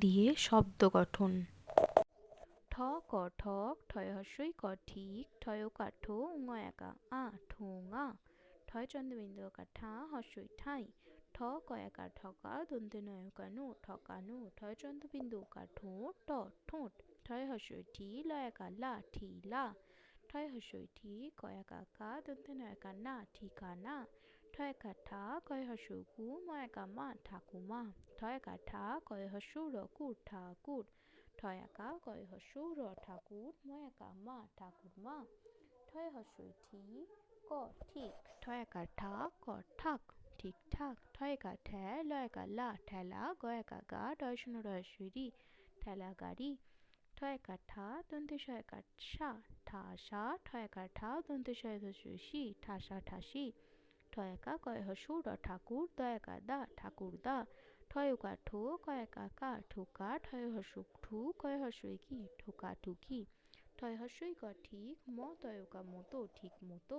দিয়ে শব্দ গঠন। ঠ, ক ঠক ঠয়, হস্যই, ক, ঠিক, ঠয় কা ঠো উঙ, একা, আ ঠোঙা ঠয়, চন্দ্রবিন্দু কা ঠা হস্যই, ঠাই, ঠ কয়াকার ঠকা দন্তে নয়কানো ঠকানো ঠয়, চন্দ্রবিন্দু কা ঠো ট, ঠোঁট, ঠয়, হস্যই, ঠি লয়াকা লা, ঠি, লা, ঠয়, হস্যই, ঠি কয়াকা কা দন্তে নয়কা না ঠিকানা ঠয় কা ঠা কয় হস্য কু ময়াকা মা ঠাকুমা ঠয় কা ঠা কয় হস্য র কু ঠাকুর ঠয় আকা কয় হস্য র ঠাকুর ময়াকা মা ঠাকুরমা ঠয় হস্যই ঠি ক ঠিক ঠয় আকা ঠা ক ঠাক ঠিকঠাক ঠয় কা ঠ্যা লয় কা লা ঠেলা গয় কা গা ডয় শূন্য রহস্যই রি ঠেলা গাড়ি ঠয় কা ঠা দন্তে শয় কা সা ঠাসা ঠয় কা ঠা দন্তে শয় হস্যই সি ঠাসা ঠাসি ঠয়কা কয় হসু র ঠাকুর দয়াকা দা, ঠাকুর দা। ঠয়কা ঠো কয়কা কা ঠোকা। ঠয় হসুক ঠু, কয় হসই কি ঠোকা ঠুকি। ঠয় হসই ক ঠিক ম তয়কা মতো ঠিক মতো।